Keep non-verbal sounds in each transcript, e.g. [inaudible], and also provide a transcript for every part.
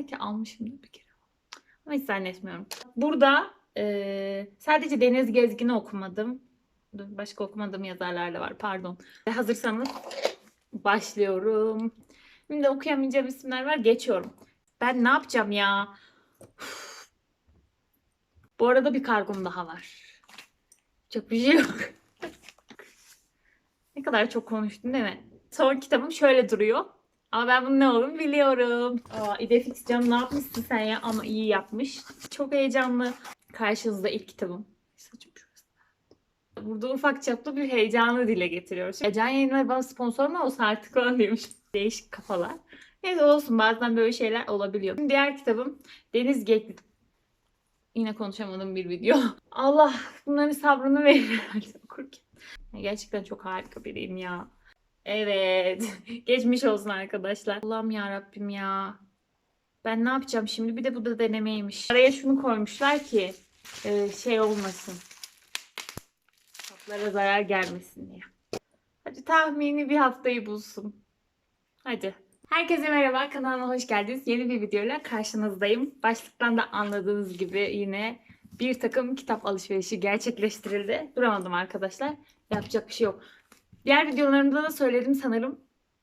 Belki almışımdır bir kere. Ama hiç zannetmiyorum. Burada e, sadece Deniz Gezgin'i okumadım. Başka okumadığım yazarlar da var pardon. E, Hazırsanız başlıyorum. Şimdi okuyamayacağım isimler var geçiyorum. Ben ne yapacağım ya? Uf. Bu arada bir kargom daha var. Çok bir şey yok. [laughs] ne kadar çok konuştun değil mi? Son kitabım şöyle duruyor. Ama ben bunun ne olduğunu biliyorum. Aa, İdefix canım ne yapmışsın sen ya? Ama iyi yapmış. Çok heyecanlı. Karşınızda ilk kitabım. Saçım. Burada ufak çaplı bir heyecanı dile getiriyoruz. Ecen yayınları bana sponsor mu olsa artık falan demiş. [laughs] Değişik kafalar. Neyse olsun bazen böyle şeyler olabiliyor. Şimdi diğer kitabım Deniz Gekli. Yine konuşamadığım bir video. [laughs] Allah bunların sabrını [laughs] verir okurken. Gerçekten çok harika biriyim ya. Evet. [laughs] Geçmiş olsun arkadaşlar. Allah'ım ya Rabbim ya. Ben ne yapacağım şimdi? Bir de bu da denemeymiş. Araya şunu koymuşlar ki e, şey olmasın. Kaplara zarar gelmesin diye. Hadi tahmini bir haftayı bulsun. Hadi. Herkese merhaba. Kanalıma hoş geldiniz. Yeni bir videoyla karşınızdayım. Başlıktan da anladığınız gibi yine bir takım kitap alışverişi gerçekleştirildi. Duramadım arkadaşlar. Yapacak bir şey yok. Diğer videolarımda da söyledim sanırım.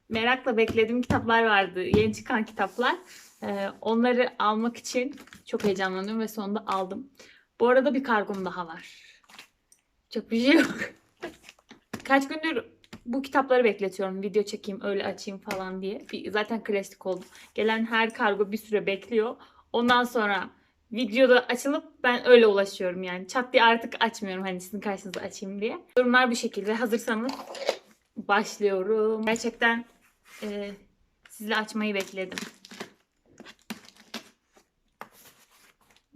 Merakla beklediğim kitaplar vardı. Yeni çıkan kitaplar. Ee, onları almak için çok heyecanlanıyorum ve sonunda aldım. Bu arada bir kargom daha var. Çok bir şey yok. [laughs] Kaç gündür bu kitapları bekletiyorum. Video çekeyim, öyle açayım falan diye. Zaten klasik oldu. Gelen her kargo bir süre bekliyor. Ondan sonra videoda açılıp ben öyle ulaşıyorum yani. Çat diye artık açmıyorum hani sizin karşınıza açayım diye. Durumlar bu şekilde. Hazırsanız başlıyorum. Gerçekten e, sizle açmayı bekledim.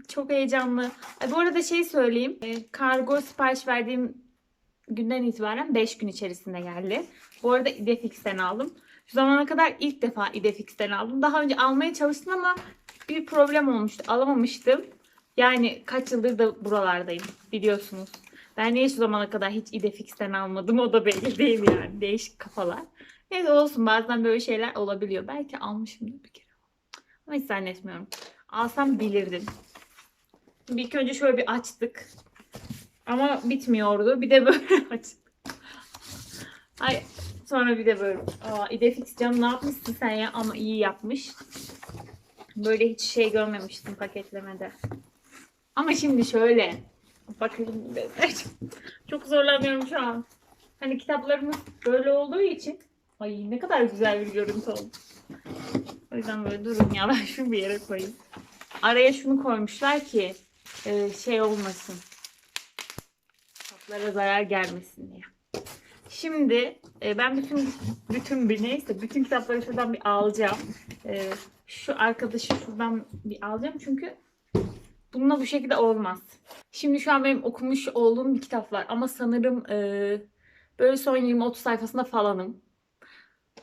Çok heyecanlı. Ay, bu arada şey söyleyeyim. E, kargo sipariş verdiğim günden itibaren 5 gün içerisinde geldi. Bu arada Idefix'ten aldım. Şu zamana kadar ilk defa Idefix'ten aldım. Daha önce almaya çalıştım ama bir problem olmuştu. Alamamıştım. Yani kaç yıldır da buralardayım biliyorsunuz. Ben niye şu zamana kadar hiç Idefix'ten almadım o da belli değil yani. Değişik kafalar. Neyse olsun bazen böyle şeyler olabiliyor. Belki almışımdır bir kere. Ama hiç zannetmiyorum. Alsam bilirdim. Bir ilk önce şöyle bir açtık. Ama bitmiyordu. Bir de böyle [laughs] açtık. Ay sonra bir de böyle. Aa, İdefix canım ne yapmışsın sen ya? Ama iyi yapmış. Böyle hiç şey görmemiştim paketlemede. Ama şimdi şöyle. Bakın [laughs] çok zorlanıyorum şu an. Hani kitaplarımız böyle olduğu için ay ne kadar güzel bir görüntü oldu. O yüzden böyle durun ya [laughs] ben şunu bir yere koyayım. Araya şunu koymuşlar ki e, şey olmasın. Kitaplara zarar gelmesin diye. Şimdi e, ben bütün bütün bir neyse bütün kitapları şuradan bir alacağım. E, şu arkadaşı şuradan bir alacağım çünkü bununla bu şekilde olmaz. Şimdi şu an benim okumuş olduğum bir kitap var ama sanırım e, böyle son 20-30 sayfasında falanım.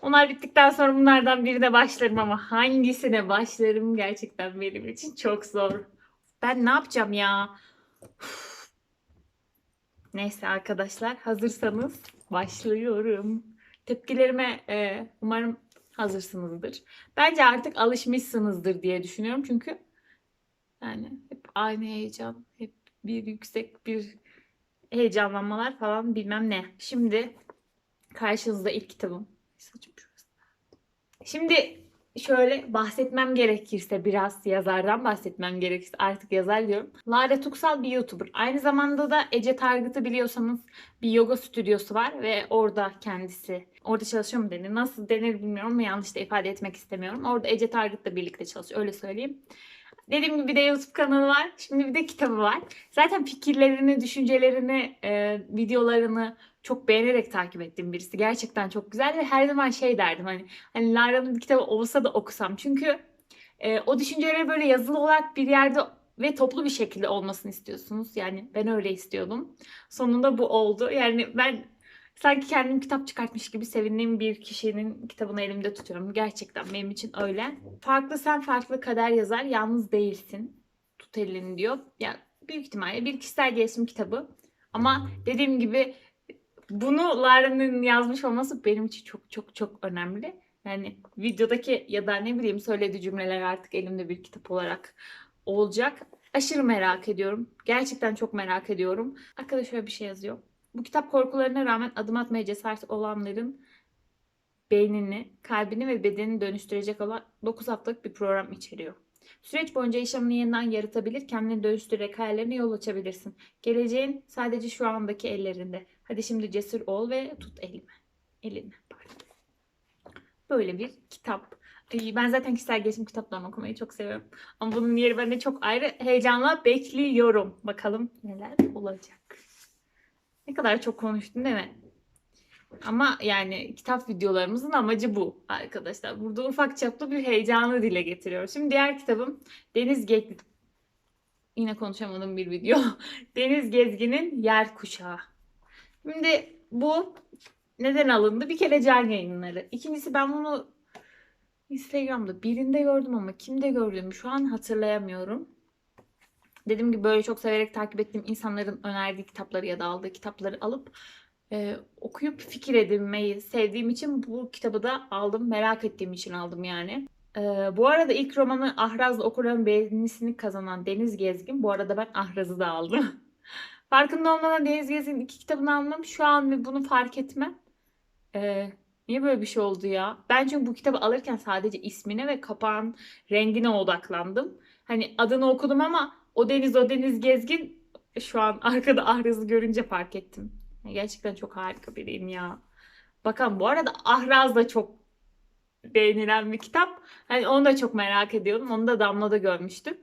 Onlar bittikten sonra bunlardan birine başlarım ama hangisine başlarım gerçekten benim için çok zor. Ben ne yapacağım ya? Neyse arkadaşlar hazırsanız başlıyorum. Tepkilerime e, umarım hazırsınızdır. Bence artık alışmışsınızdır diye düşünüyorum çünkü yani hep aynı heyecan, hep bir yüksek bir heyecanlanmalar falan bilmem ne. Şimdi karşınızda ilk kitabım. Şimdi şöyle bahsetmem gerekirse biraz yazardan bahsetmem gerekirse artık yazar diyorum. Lara Tuksal bir YouTuber. Aynı zamanda da Ece Targıt'ı biliyorsanız bir yoga stüdyosu var ve orada kendisi orada çalışıyor mu denir? Nasıl denir bilmiyorum ama yanlış da ifade etmek istemiyorum. Orada Ece Targıt'la birlikte çalışıyor. Öyle söyleyeyim. Dediğim gibi bir de YouTube kanalı var. Şimdi bir de kitabı var. Zaten fikirlerini, düşüncelerini, e, videolarını çok beğenerek takip ettiğim birisi. Gerçekten çok güzel ve her zaman şey derdim hani hani Lara'nın bir kitabı olsa da okusam. Çünkü e, o düşünceleri böyle yazılı olarak bir yerde ve toplu bir şekilde olmasını istiyorsunuz. Yani ben öyle istiyordum. Sonunda bu oldu. Yani ben sanki kendim kitap çıkartmış gibi sevindiğim bir kişinin kitabını elimde tutuyorum. Gerçekten benim için öyle. Farklı sen farklı kader yazar. Yalnız değilsin. Tut elini diyor. Ya büyük ihtimalle bir kişisel gelişim kitabı. Ama dediğim gibi bunu Lara'nın yazmış olması benim için çok çok çok önemli. Yani videodaki ya da ne bileyim söylediği cümleler artık elimde bir kitap olarak olacak. Aşırı merak ediyorum. Gerçekten çok merak ediyorum. Arkada şöyle bir şey yazıyor. Bu kitap korkularına rağmen adım atmaya cesaret olanların beynini, kalbini ve bedenini dönüştürecek olan 9 haftalık bir program içeriyor. Süreç boyunca yaşamını yeniden yaratabilir, kendini dönüştürerek hayallerine yol açabilirsin. Geleceğin sadece şu andaki ellerinde. Hadi şimdi cesur ol ve tut elimi. Elini. Böyle bir kitap. Ben zaten kişisel gelişim kitaplarını okumayı çok seviyorum. Ama bunun yeri bende çok ayrı. Heyecanla bekliyorum. Bakalım neler olacak. Ne kadar çok konuştun değil mi? Ama yani kitap videolarımızın amacı bu arkadaşlar. Burada ufak çaplı bir heyecanı dile getiriyoruz. Şimdi diğer kitabım Deniz Gezgin. Yine konuşamadığım bir video. [laughs] Deniz Gezgin'in Yer Kuşağı. Şimdi bu neden alındı? Bir kere can yayınları. İkincisi ben bunu Instagram'da birinde gördüm ama kimde gördüğümü şu an hatırlayamıyorum. Dediğim gibi böyle çok severek takip ettiğim insanların önerdiği kitapları ya da aldığı kitapları alıp e, okuyup fikir edinmeyi sevdiğim için bu kitabı da aldım. Merak ettiğim için aldım yani. E, bu arada ilk romanı Ahraz'la okuranın beğenisini kazanan Deniz Gezgin. Bu arada ben Ahraz'ı da aldım. [laughs] Farkında olmadan Deniz Gezgin'in iki kitabını almam. Şu an ve bunu fark etmem. E, niye böyle bir şey oldu ya? Ben çünkü bu kitabı alırken sadece ismine ve kapağın rengine odaklandım. Hani adını okudum ama o Deniz o Deniz Gezgin şu an arkada Ahraz'ı görünce fark ettim. Gerçekten çok harika biriyim ya. Bakalım bu arada Ahraz da çok beğenilen bir kitap. Hani onu da çok merak ediyorum. Onu da Damla'da görmüştüm.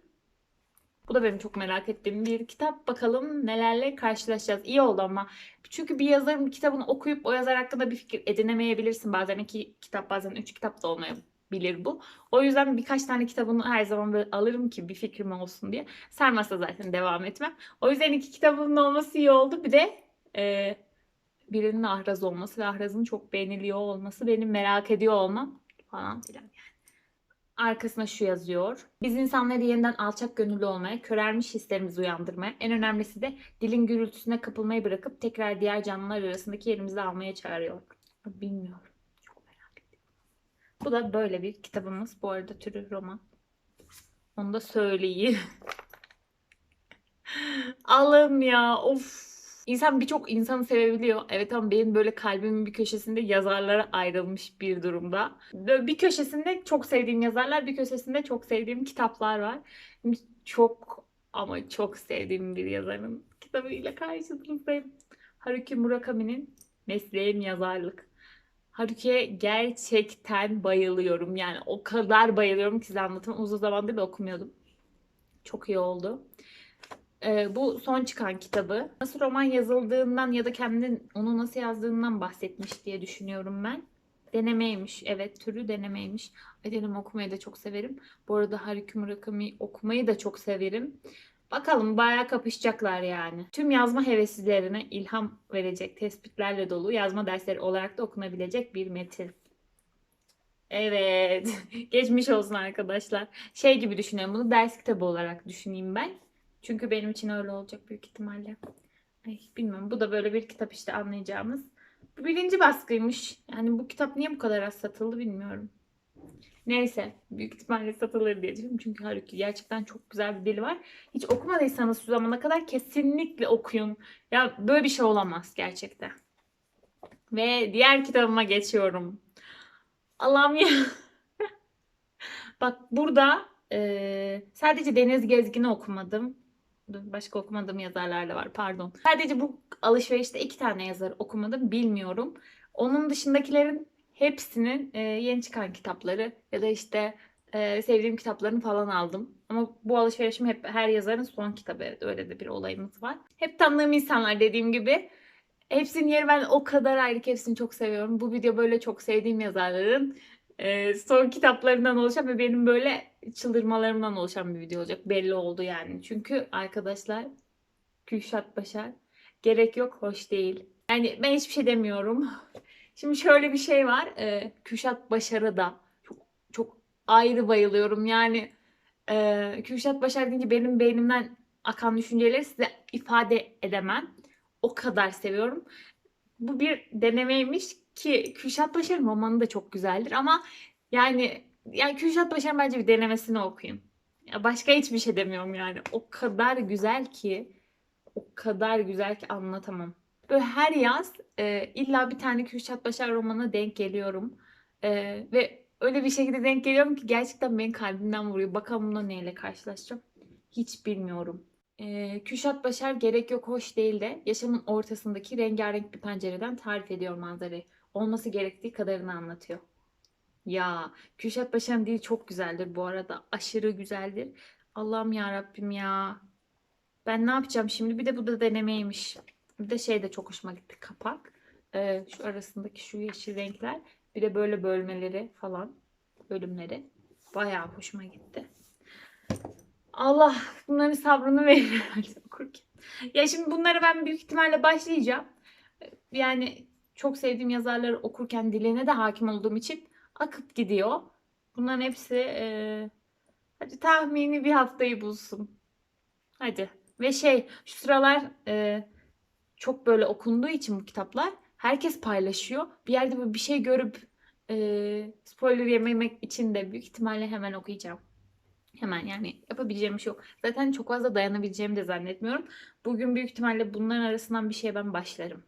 Bu da benim çok merak ettiğim bir kitap. Bakalım nelerle karşılaşacağız. İyi oldu ama. Çünkü bir yazarın kitabını okuyup o yazar hakkında bir fikir edinemeyebilirsin. Bazen iki kitap bazen üç kitap da olmayabilir bu. O yüzden birkaç tane kitabını her zaman böyle alırım ki bir fikrim olsun diye. Sarmazsa zaten devam etmem. O yüzden iki kitabımın olması iyi oldu. Bir de e, birinin ahraz olması ve ahrazın çok beğeniliyor olması benim merak ediyor olmam falan filan yani. Arkasına şu yazıyor. Biz insanları yeniden alçak gönüllü olmaya, körelmiş hislerimizi uyandırmaya, en önemlisi de dilin gürültüsüne kapılmayı bırakıp tekrar diğer canlılar arasındaki yerimizi almaya çağırıyor. Bilmiyorum. Çok merak ediyorum. Bu da böyle bir kitabımız. Bu arada türü roman. Onu da söyleyeyim. [laughs] Alın ya. Of. İnsan birçok insanı sevebiliyor. Evet ama benim böyle kalbimin bir köşesinde yazarlara ayrılmış bir durumda. Böyle bir köşesinde çok sevdiğim yazarlar, bir köşesinde çok sevdiğim kitaplar var. Çok ama çok sevdiğim bir yazarın kitabıyla karşınızdayım. Haruki Murakami'nin Mesleğim Yazarlık. Haruki'ye gerçekten bayılıyorum. Yani o kadar bayılıyorum ki size anlatamam. Uzun zamandır da okumuyordum. Çok iyi oldu. Ee, bu son çıkan kitabı. Nasıl roman yazıldığından ya da kendinin onu nasıl yazdığından bahsetmiş diye düşünüyorum ben. Denemeymiş. Evet türü denemeymiş. Ay okumayı da çok severim. Bu arada Haruki Murakami okumayı da çok severim. Bakalım bayağı kapışacaklar yani. Tüm yazma heveslilerine ilham verecek tespitlerle dolu yazma dersleri olarak da okunabilecek bir metin. Evet. [laughs] Geçmiş olsun arkadaşlar. Şey gibi düşünüyorum bunu ders kitabı olarak düşüneyim ben. Çünkü benim için öyle olacak büyük ihtimalle. Ay, bilmiyorum. Bu da böyle bir kitap işte anlayacağımız. Bu birinci baskıymış. Yani bu kitap niye bu kadar az satıldı bilmiyorum. Neyse. Büyük ihtimalle satılır diye düşünüyorum. Çünkü halbuki gerçekten çok güzel bir dili var. Hiç okumadıysanız şu zamana kadar kesinlikle okuyun. Ya böyle bir şey olamaz gerçekten. Ve diğer kitabıma geçiyorum. Allah'ım ya. [laughs] Bak burada e, sadece Deniz Gezgin'i okumadım. Başka okumadığım yazarlar da var pardon. Sadece bu alışverişte iki tane yazar okumadım bilmiyorum. Onun dışındakilerin hepsinin e, yeni çıkan kitapları ya da işte e, sevdiğim kitaplarını falan aldım. Ama bu alışverişim hep her yazarın son kitabı. Öyle de bir olayımız var. Hep tanıdığım insanlar dediğim gibi. Hepsinin yeri ben o kadar ayrı ki hepsini çok seviyorum. Bu video böyle çok sevdiğim yazarların e, son kitaplarından oluşan ve benim böyle çıldırmalarımdan oluşan bir video olacak. Belli oldu yani. Çünkü arkadaşlar Kürşat Başar gerek yok hoş değil. Yani ben hiçbir şey demiyorum. [laughs] Şimdi şöyle bir şey var. E, Kürşat Başar'a da çok, çok ayrı bayılıyorum. Yani e, Kürşat Başar deyince benim beynimden akan düşünceleri size ifade edemem. O kadar seviyorum. Bu bir denemeymiş. Ki Kürşat Başar'ın romanı da çok güzeldir ama yani yani Kürşat Başar'ın bence bir denemesini okuyun. Ya başka hiçbir şey demiyorum yani. O kadar güzel ki o kadar güzel ki anlatamam. Böyle her yaz e, illa bir tane Kürşat Başar romanına denk geliyorum. E, ve öyle bir şekilde denk geliyorum ki gerçekten benim kalbimden vuruyor. Bakalım bununla neyle karşılaşacağım. Hiç bilmiyorum. E, Kürşat Başar gerek yok hoş değil de yaşamın ortasındaki rengarenk bir pencereden tarif ediyor manzarayı. Olması gerektiği kadarını anlatıyor. Ya Kürşat Başar'ın dili çok güzeldir bu arada. Aşırı güzeldir. Allah'ım ya Rabbim ya. Ben ne yapacağım şimdi? Bir de bu da denemeymiş. Bir de şey de çok hoşuma gitti. Kapak. Ee, şu arasındaki şu yeşil renkler. Bir de böyle bölmeleri falan. Bölümleri. Bayağı hoşuma gitti. Allah bunların sabrını verir. Ya şimdi bunları ben büyük ihtimalle başlayacağım. Yani çok sevdiğim yazarları okurken diline de hakim olduğum için akıp gidiyor. Bunların hepsi e, hadi tahmini bir haftayı bulsun. Hadi. Ve şey şu sıralar e, çok böyle okunduğu için bu kitaplar herkes paylaşıyor. Bir yerde bir şey görüp e, spoiler yememek için de büyük ihtimalle hemen okuyacağım. Hemen yani yapabileceğim bir şey yok. Zaten çok fazla dayanabileceğimi de zannetmiyorum. Bugün büyük ihtimalle bunların arasından bir şeye ben başlarım.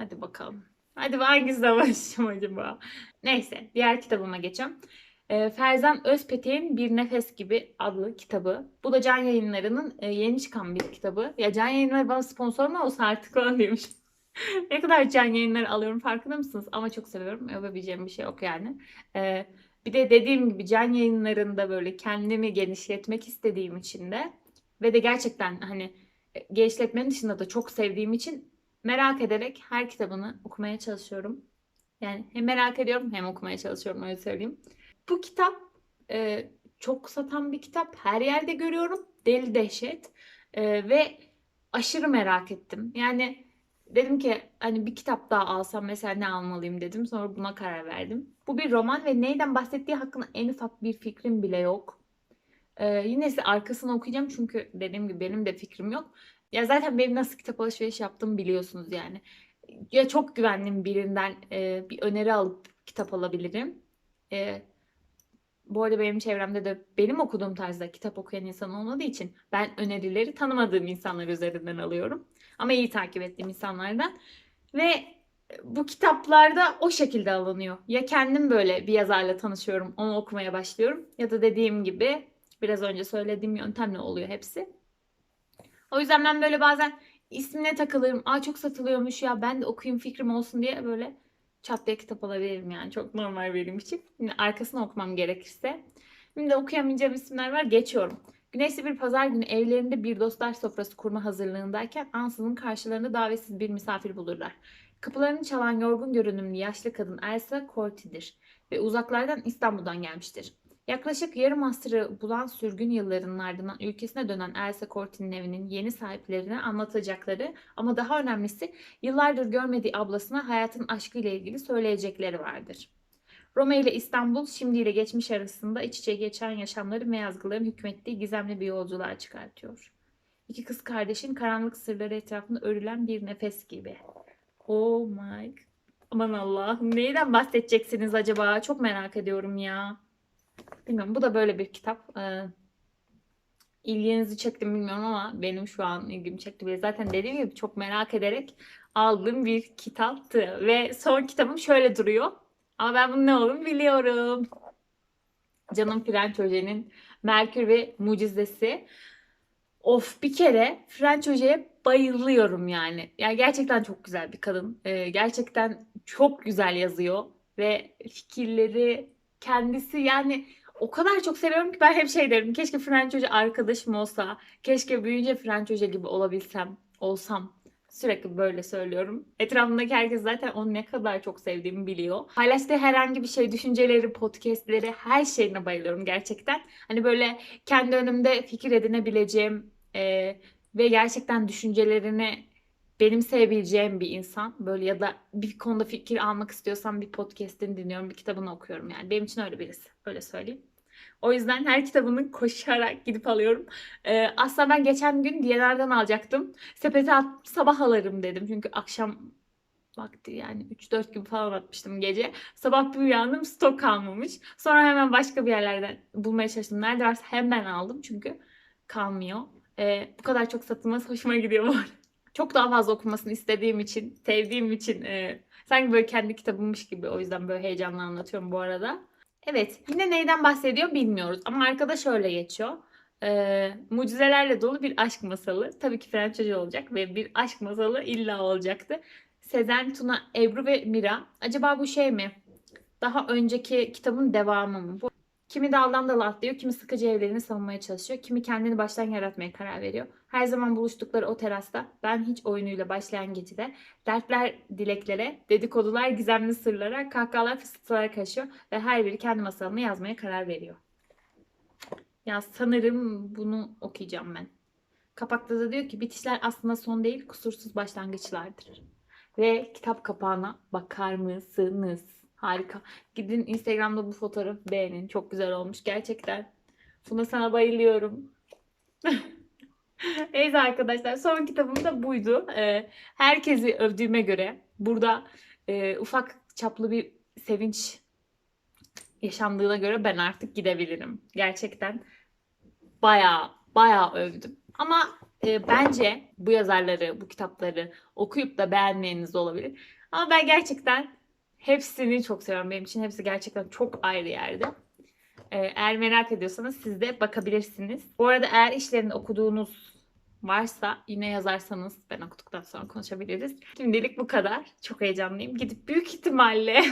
Hadi bakalım. Hadi hangisine başlayacağım acaba? Neyse diğer kitabıma geçeceğim. E, Ferzan Özpetek'in Bir Nefes Gibi adlı kitabı. Bu da Can Yayınları'nın e, yeni çıkan bir kitabı. Ya Can Yayınları bana sponsor mu olsa artık falan demiş. [laughs] ne kadar Can Yayınları alıyorum farkında mısınız? Ama çok seviyorum. Yapabileceğim bir şey yok yani. E, bir de dediğim gibi Can Yayınları'nda böyle kendimi genişletmek istediğim için de ve de gerçekten hani e, genişletmenin dışında da çok sevdiğim için merak ederek her kitabını okumaya çalışıyorum. Yani hem merak ediyorum hem okumaya çalışıyorum öyle söyleyeyim. Bu kitap e, çok satan bir kitap. Her yerde görüyorum. Deli dehşet. E, ve aşırı merak ettim. Yani dedim ki hani bir kitap daha alsam mesela ne almalıyım dedim. Sonra buna karar verdim. Bu bir roman ve neyden bahsettiği hakkında en ufak bir fikrim bile yok. Ee, yine size arkasını okuyacağım çünkü dediğim gibi benim de fikrim yok. Ya zaten benim nasıl kitap alışveriş yaptığımı biliyorsunuz yani. Ya çok güvendiğim birinden e, bir öneri alıp kitap alabilirim. E, bu arada benim çevremde de benim okuduğum tarzda kitap okuyan insan olmadığı için ben önerileri tanımadığım insanlar üzerinden alıyorum. Ama iyi takip ettiğim insanlardan. Ve bu kitaplarda o şekilde alınıyor. Ya kendim böyle bir yazarla tanışıyorum, onu okumaya başlıyorum. Ya da dediğim gibi biraz önce söylediğim yöntemle oluyor hepsi. O yüzden ben böyle bazen ismine takılırım. Aa çok satılıyormuş ya ben de okuyayım fikrim olsun diye böyle çat diye kitap alabilirim yani. Çok normal benim için. Şimdi arkasını okumam gerekirse. Şimdi okuyamayacağım isimler var. Geçiyorum. Güneşli bir pazar günü evlerinde bir dostlar sofrası kurma hazırlığındayken ansızın karşılarında davetsiz bir misafir bulurlar. Kapılarını çalan yorgun görünümlü yaşlı kadın Elsa Corti'dir ve uzaklardan İstanbul'dan gelmiştir. Yaklaşık yarım asrı bulan sürgün yıllarının ardından ülkesine dönen Elsa Corti'nin evinin yeni sahiplerine anlatacakları ama daha önemlisi yıllardır görmediği ablasına hayatın aşkıyla ilgili söyleyecekleri vardır. Roma ile İstanbul şimdiyle geçmiş arasında iç içe geçen yaşamların ve yazgıların hükmettiği gizemli bir yolculuğa çıkartıyor. İki kız kardeşin karanlık sırları etrafında örülen bir nefes gibi. Oh my Aman Allah'ım neyden bahsedeceksiniz acaba? Çok merak ediyorum ya. Bilmiyorum bu da böyle bir kitap. Ee, ilginizi çekti mi bilmiyorum ama benim şu an ilgimi çekti. Bile. Zaten dediğim gibi çok merak ederek aldığım bir kitaptı. Ve son kitabım şöyle duruyor. Ama ben bunun ne olduğunu biliyorum. Canım French Hoce'nin Merkür ve Mucizesi. Of bir kere French Hoca'ya bayılıyorum yani. Yani gerçekten çok güzel bir kadın. Ee, gerçekten çok güzel yazıyor. Ve fikirleri kendisi yani o kadar çok seviyorum ki ben hep şey derim. Keşke French Hoca arkadaşım olsa. Keşke büyüyünce French Hoca gibi olabilsem, olsam. Sürekli böyle söylüyorum. Etrafımdaki herkes zaten onu ne kadar çok sevdiğimi biliyor. Paylaştığı herhangi bir şey, düşünceleri, podcastleri, her şeyine bayılıyorum gerçekten. Hani böyle kendi önümde fikir edinebileceğim e, ve gerçekten düşüncelerini benim sevebileceğim bir insan. Böyle ya da bir konuda fikir almak istiyorsam bir podcast'ini dinliyorum, bir kitabını okuyorum yani. Benim için öyle birisi. Öyle söyleyeyim. O yüzden her kitabını koşarak gidip alıyorum. Ee, aslında ben geçen gün DNR'dan alacaktım. Sepete at, sabah alırım dedim. Çünkü akşam vakti yani 3-4 gibi falan atmıştım gece. Sabah bir uyandım stok kalmamış. Sonra hemen başka bir yerlerden bulmaya çalıştım. Nerede varsa hemen aldım çünkü kalmıyor. Ee, bu kadar çok satılması hoşuma gidiyor bu arada. Çok daha fazla okumasını istediğim için, sevdiğim için e, sanki böyle kendi kitabımmış gibi o yüzden böyle heyecanla anlatıyorum bu arada. Evet yine neyden bahsediyor bilmiyoruz ama arkada şöyle geçiyor. Ee, mucizelerle dolu bir aşk masalı. Tabii ki Fren çocuğu olacak ve bir aşk masalı illa olacaktı. Sezen, Tuna, Ebru ve Mira. Acaba bu şey mi? Daha önceki kitabın devamı mı? Bu Kimi daldan dala atlıyor, kimi sıkıcı evlerini savunmaya çalışıyor, kimi kendini baştan yaratmaya karar veriyor. Her zaman buluştukları o terasta, ben hiç oyunuyla başlayan gecede, dertler dileklere, dedikodular gizemli sırlara, kahkahalar fısıltılara karışıyor ve her biri kendi masalını yazmaya karar veriyor. Ya sanırım bunu okuyacağım ben. Kapakta da diyor ki bitişler aslında son değil, kusursuz başlangıçlardır. Ve kitap kapağına bakar mısınız? Harika. Gidin Instagram'da bu fotoğrafı beğenin. Çok güzel olmuş gerçekten. Buna sana bayılıyorum. [laughs] Neyse arkadaşlar son kitabım da buydu. Ee, herkesi övdüğüme göre burada e, ufak çaplı bir sevinç yaşandığına göre ben artık gidebilirim. Gerçekten bayağı bayağı övdüm. Ama e, bence bu yazarları, bu kitapları okuyup da beğenmeyeniz olabilir. Ama ben gerçekten hepsini çok seviyorum. Benim için hepsi gerçekten çok ayrı yerde. Ee, eğer merak ediyorsanız siz de bakabilirsiniz. Bu arada eğer işlerini okuduğunuz varsa yine yazarsanız ben okuduktan sonra konuşabiliriz. Şimdilik bu kadar. Çok heyecanlıyım. Gidip büyük ihtimalle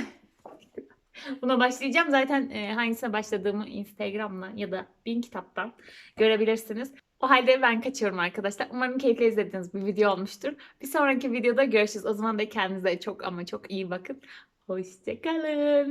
[laughs] buna başlayacağım. Zaten e, hangisine başladığımı Instagram'la ya da Bin Kitap'tan görebilirsiniz. O halde ben kaçıyorum arkadaşlar. Umarım keyifle izlediğiniz bir video olmuştur. Bir sonraki videoda görüşürüz. O zaman da kendinize çok ama çok iyi bakın. Hoşçakalın.